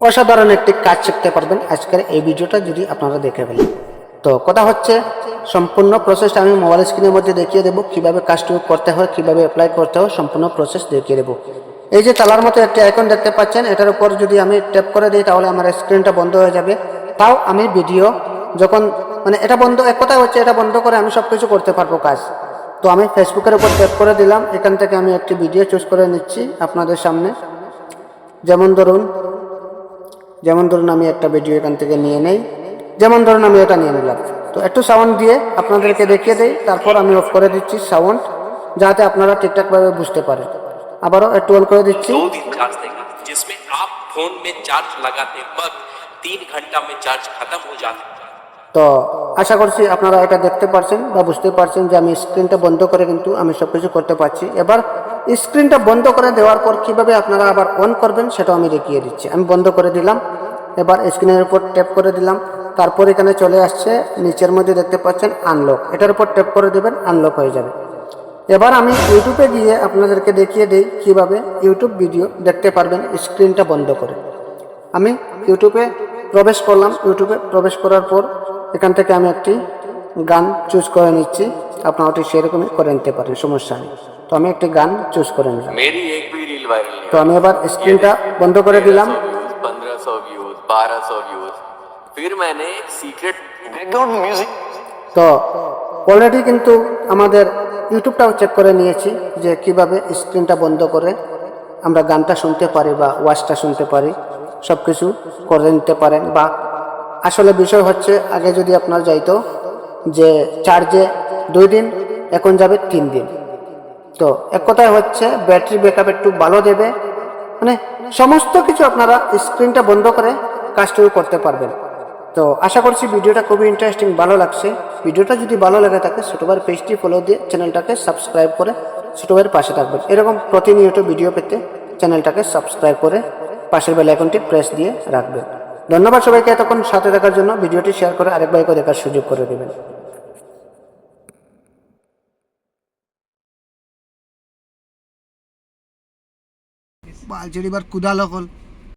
অসাধারণ একটি কাজ শিখতে পারবেন আজকের এই ভিডিওটা যদি আপনারা দেখে ফেলেন। তো কথা হচ্ছে, সম্পূর্ণ প্রসেসটা আমি মোবাইল স্ক্রিনের মধ্যে দেখিয়ে দেবো। কীভাবে কাজটি করতে হয়, কীভাবে অ্যাপ্লাই করতে হয়, সম্পূর্ণ প্রসেস দেখিয়ে দেবো। এই যে তালার মতো একটি আইকন দেখতে পাচ্ছেন, এটার উপর যদি আমি ট্যাপ করে দিই, তাহলে আমার স্ক্রিনটা বন্ধ হয়ে যাবে। তাও আমি ভিডিও যখন মানে এটা বন্ধ, এক কথা হচ্ছে এটা বন্ধ করে আমি সব কিছু করতে পারব কাজ। তো আমি ফেসবুকের উপর ট্যাপ করে দিলাম, এখান থেকে আমি একটি ভিডিও চুজ করে নিচ্ছি আপনাদের সামনে। যেমন ধরুন যেমন ধরুন আমি একটা ভিডিও এখান থেকে নিয়ে নেই যেমন ধরুন আমি এটা নিয়ে নিলাম। তো একটু সাউন্ড দিয়ে আপনাদেরকে দেখিয়ে দেই তারপর আমি অফ করে দিচ্ছি সাউন্ড যাতে আপনারা ঠিকঠাকভাবে বুঝতে পারেন। আবারও একটু অন করে দিচ্ছি। তো আশা করছি আপনারা এটা দেখতে পারছেন বা বুঝতে পারছেন যে আমি স্ক্রিনটা বন্ধ করে কিন্তু আমি সব কিছু করতে পারছি। এবার স্ক্রিনটা বন্ধ করে দেওয়ার পর কীভাবে আপনারা আবার অন করবেন সেটাও আমি দেখিয়ে দিচ্ছি। আমি বন্ধ করে দিলাম। এবার স্ক্রিনের উপর ট্যাপ করে দিলাম। তারপর এখানে চলে আসছে, নিচের মধ্যে দেখতে পাচ্ছেন আনলক এটার উপর ট্যাপ করে দেবেন আনলক হয়ে যাবে। এবার আমি ইউটিউবে গিয়ে আপনাদেরকে দেখিয়ে দিই কীভাবে ইউটিউব ভিডিও দেখতে পারবেন স্ক্রিনটা বন্ধ করে। আমি ইউটিউবে প্রবেশ করলাম। ইউটিউবে প্রবেশ করার পর এখান থেকে আমি একটি গান চুজ করে নিচ্ছি। আপনারা ওটি সেরকমই করে নিতে পারেন, সমস্যা নেই। তো আমি একটি গান চুজ করে নিলাম। তো আমি আবার স্ক্রিনটা বন্ধ করে দিলাম। তো অলরেডি কিন্তু আমাদের ইউটিউবটাও চেক করে নিয়েছি যে কীভাবে স্ক্রিনটা বন্ধ করে আমরা গানটা শুনতে পারি বা ওয়াচটা শুনতে পারি সব কিছু করে নিতে পারেন বা আসলে বিষয় হচ্ছে আগে যদি আপনার যাইতো যে চার্জে দুই দিন এখন যাবে তিন দিন। তো এক কথায় হচ্ছে ব্যাটারি ব্যাকআপ একটু ভালো দেবে। মানে সমস্ত কিছু আপনারা স্ক্রিনটা বন্ধ করে কাজটুকু করতে পারবেন। তো আশা করছি ভিডিওটা খুবই ইন্টারেস্টিং ভালো লাগছে। ভিডিওটা যদি ভালো লাগে থাকে ছোটোবার পেজটি ফলো দিয়ে চ্যানেলটাকে সাবস্ক্রাইব করে ছোটোবার পাশে থাকবেন। এরকম প্রতিনিয়ত ভিডিও পেতে চ্যানেলটাকে সাবস্ক্রাইব করে পাশের বেল আইকনটি প্রেস দিয়ে রাখবেন। ধন্যবাদ সবাইকে এতক্ষণ সাথে থাকার জন্য। ভিডিওটি শেয়ার করে আরেক ভাইকে দেখার সুযোগ করে দেবেন। বালচেরি এবার কুদাল কল